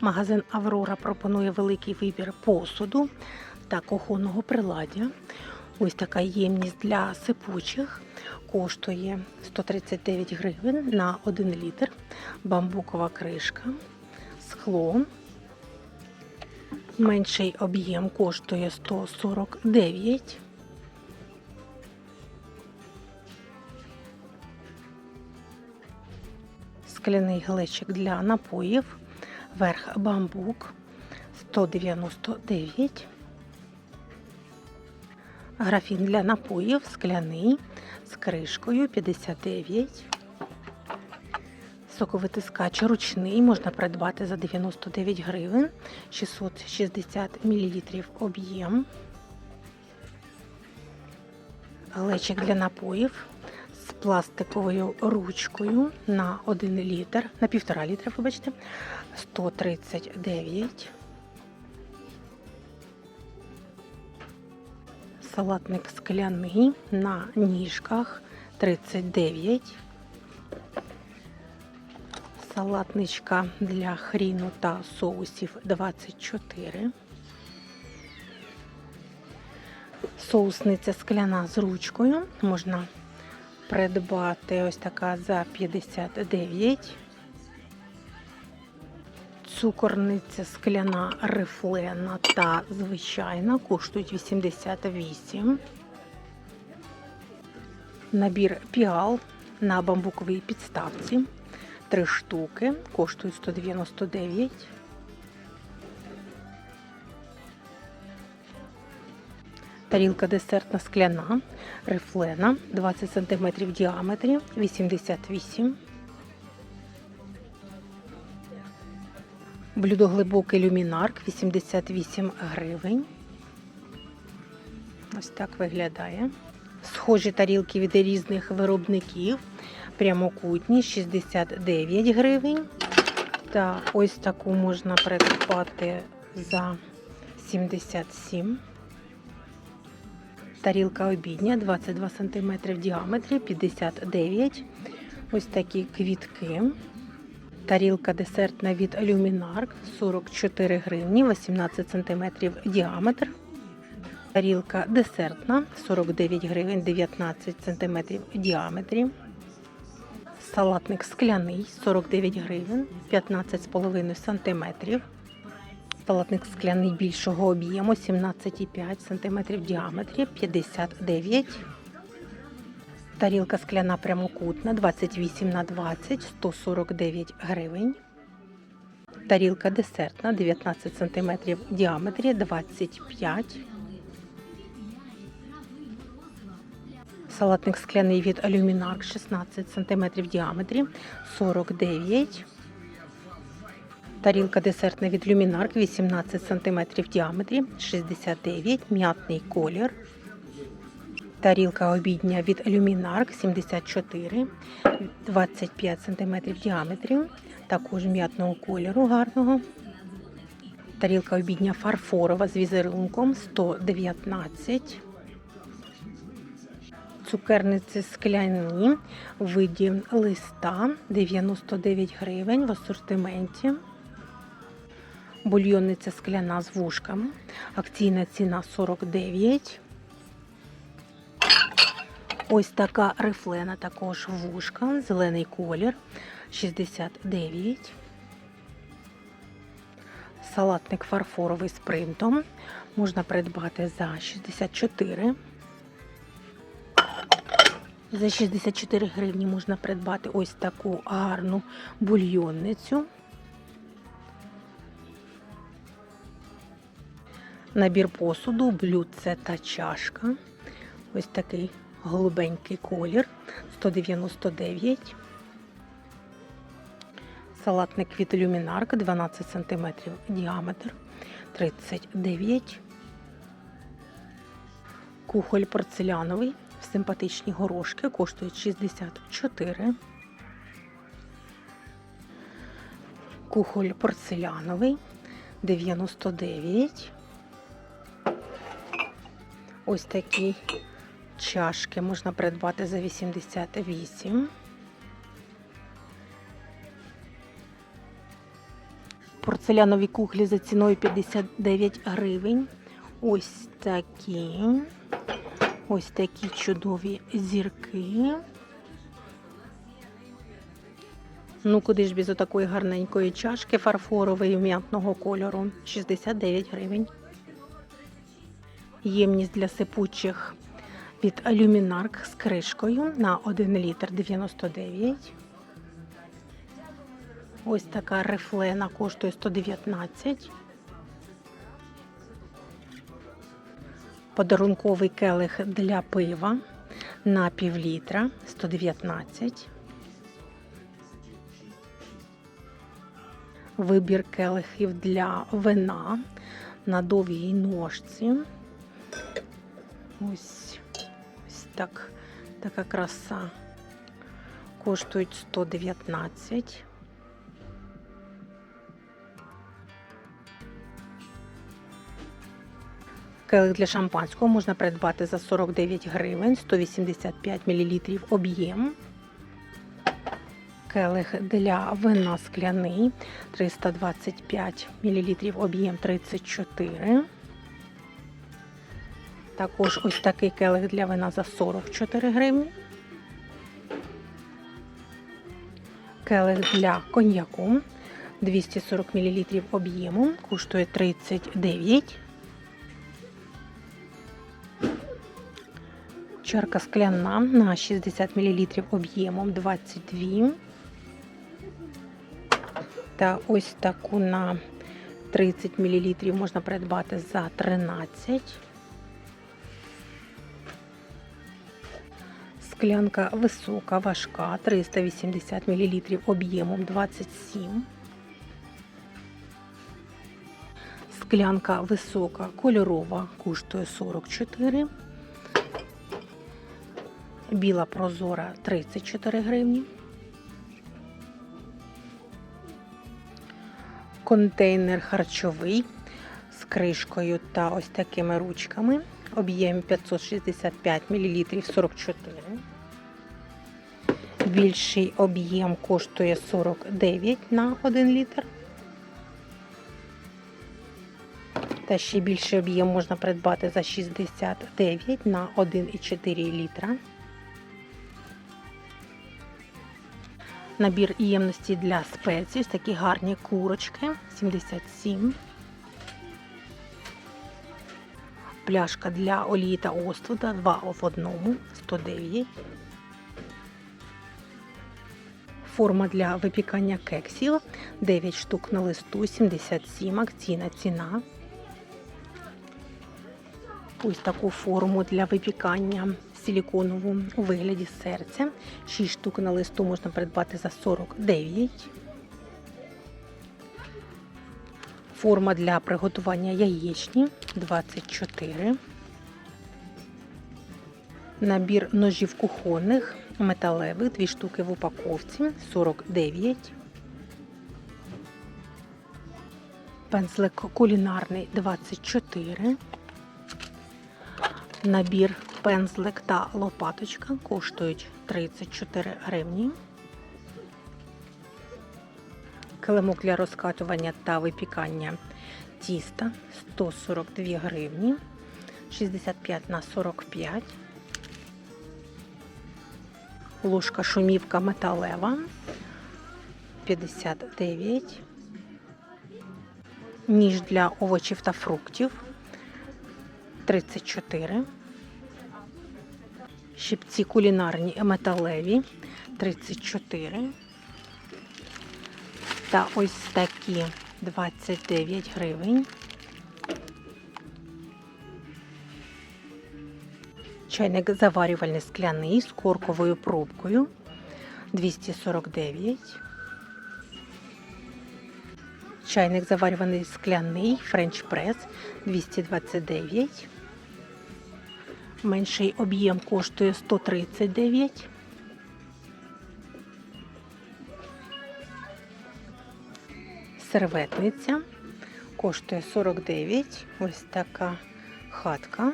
Магазин Аврора пропонує великий вибір посуду та кухонного приладдя. Ось така ємність для сипучих коштує 139 гривень на 1 літр. Бамбукова кришка, скло. Менший об'єм коштує 149. Скляний глечик для напоїв. Верх бамбук 199. Графін для напоїв скляний з кришкою 59. Соковитискач ручний можна придбати за 99 гривень, 660 мл об'єм. Глечик для напоїв з пластиковою ручкою на 1 літр, на 1,5 літра, вибачте, 139. Салатник скляний на ніжках 39. Салатничка для хріну та соусів 24. Соусниця скляна з ручкою. Можна придбати ось така за 59. Цукорниця скляна рифлена та звичайна коштують 88. Набір піал на бамбуковій підставці. Три штуки коштують 199. Тарілка десертна скляна, рифлена 20 см в діаметрі 88. Блюдо глибокий люмінарк 88 гривень. Ось так виглядає. Схожі тарілки від різних виробників. Прямокутні 69 гривень. Та ось таку можна придбати за 77. Тарілка обідня 22 см в діаметрі 59. Ось такі квітки. Тарілка десертна від Luminark 44 гривні, 18 см діаметр. Тарілка десертна 49 гривень, 19 см в діаметрі. Салатник скляний 49 гривень, 15,5 см. Салатник скляний більшого об'єму 17,5 см в діаметрі 59 Тарілка скляна прямокутна 28 на 20 149 гривень. Тарілка десертна 19 см в діаметрі 25 Салатник скляний від Luminark 16 см в діаметрі 49 Тарілка десертна від Luminark 18 см в діаметрі 69 м'ятний колір. Тарілка обідня від Luminark 74 25 см в діаметрі, також м'ятного кольору гарного. Тарілка обідня фарфорова з візерунком 119 Цукерниці скляні в виді листа 99 гривень в асортименті. Бульйонниця скляна з вушками. Акційна ціна 49. Ось така рифлена також вушка, зелений колір 69. Салатник фарфоровий з принтом. Можна придбати за 64. За 64 гривні можна придбати ось таку гарну бульйонницю. Набір посуду, блюдце та чашка. Ось такий голубенький колір 199. Салатник від Люмінарк 12 см діаметр 39. Кухоль порцеляновий симпатичні горошки коштують 64. Кухоль порцеляновий 99. Ось такі чашки можна придбати за 88. Порцелянові кухлі за ціною 59 гривень. Ось такі. Ось такі чудові зірки. Ну, куди ж без отакої гарненької чашки фарфорової м'ятного кольору. 69 гривень. Ємність для сипучих від Люмінарк з кришкою на 1 літр 99. Ось така рифлена коштує 119. Подарунковий келих для пива на півлітра 119. Вибір келихів для вина на довгій ножці. Ось, ось так, така краса. Коштують 119. Келих для шампанського можна придбати за 49 гривень, 185 мл об'єм. Келих для вина скляний 325 мл об'єм 34. Також ось такий келих для вина за 44 гривні. Келих для коньяку 240 мл об'єму, коштує 39. Чарка скляна на 60 мл об'ємом 22. Та ось таку на 30 мл можна придбати за 13. Склянка висока, важка, 380 мл об'ємом 27. Склянка висока, кольорова, коштує 44. Біла прозора 34 гривні. Контейнер харчовий з кришкою та ось такими ручками. Об'єм 565 мл 44. Більший об'єм коштує 49 на 1 літр. Та ще більший об'єм можна придбати за 69 на 1,4 літра. Набір ємності для спецій. Такі гарні курочки 77. Пляшка для олії та оцту 2 в одному 109. Форма для випікання кексів 9 штук на листу 77. Акційна ціна. Ось таку форму для випікання силіконову у вигляді серця. 6 штук на листу можна придбати за 49. Форма для приготування яєчні 24. Набір ножів кухонних металевих 2 штуки в упаковці 49. Пензлик кулінарний 24. Набір пензлик та лопаточка коштують 34 гривні. Килимок для розкатування та випікання тіста 142 гривні, 65 на 45. Ложка шумівка металева 59. Ніж для овочів та фруктів 34. Щипці кулінарні металеві 34. Та ось такі 29 гривень. Чайник заварювальний скляний з корковою пробкою 249. Чайник заварюваний скляний френч прес 229. Менший об'єм коштує 139. Серветниця коштує 49. Ось така хатка.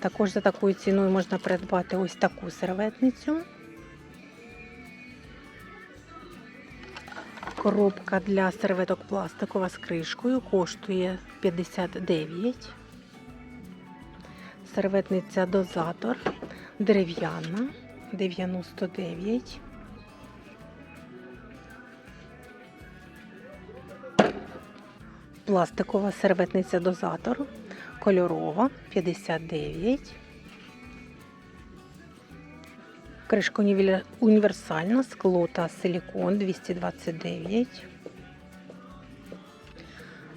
Також за такою ціною можна придбати ось таку серветницю. Коробка для серветок пластикова з кришкою коштує 59. Серветниця дозатор дерев'яна 99. Пластикова серветниця дозатор кольорова 59. Кришка універсальна, скло та силікон 229.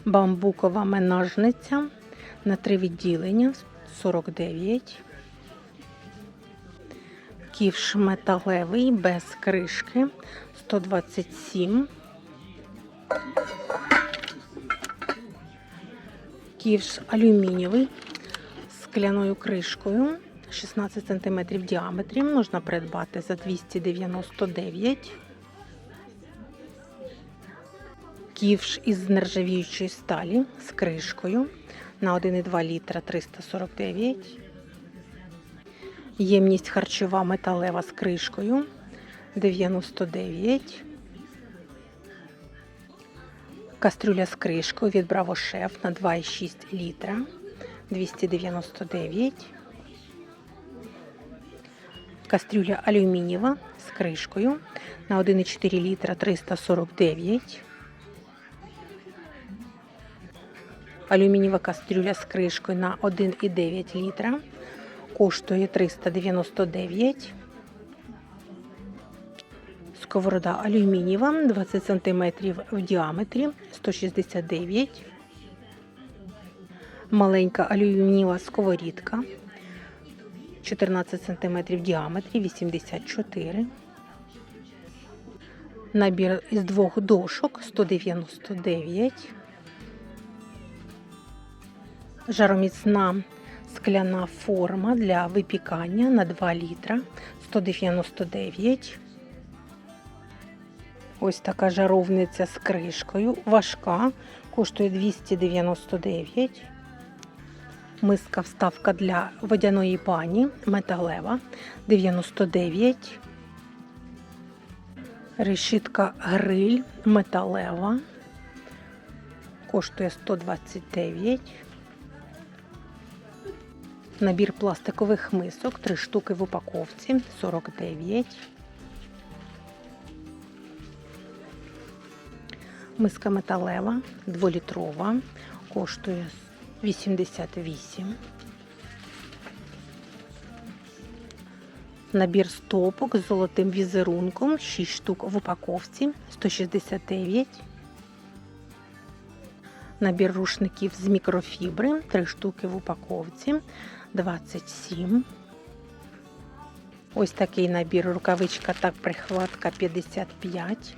Бамбукова менажниця на три відділення 49. Ківш металевий без кришки 127. Ківш алюмінієвий з скляною кришкою 16 см в діаметрі. Можна придбати за 299. Ківш із нержавіючої сталі з кришкою на 1,2 літра 349. Ємність харчова металева з кришкою 99. Кастрюля з кришкою від Bravo Chef на 2,6 літра 299. Кастрюля алюмінієва з кришкою на 1,4 літра 349. Алюмінієва кастрюля з кришкою на 1,9 літра коштує 399. Сковорода алюмінієва 20 см в діаметрі 169. Маленька алюмінієва сковорідка 14 см в діаметрі 84. Набір із двох дошок 199. Жароміцна скляна форма для випікання на 2 літра 199. Ось така жаровниця з кришкою. Важка, коштує 299. Миска вставка для водяної бані металева 99. Решітка гриль металева. Коштує 129. Набір пластикових мисок, 3 штуки в упаковці 49. Миска металева, 2-літрова, коштує 88. Набір стопок з золотим візерунком, 6 штук в упаковці 169. Набір рушників з мікрофібри, 3 штуки в упаковці 27. Ось такий набір рукавичка та прихватка 55.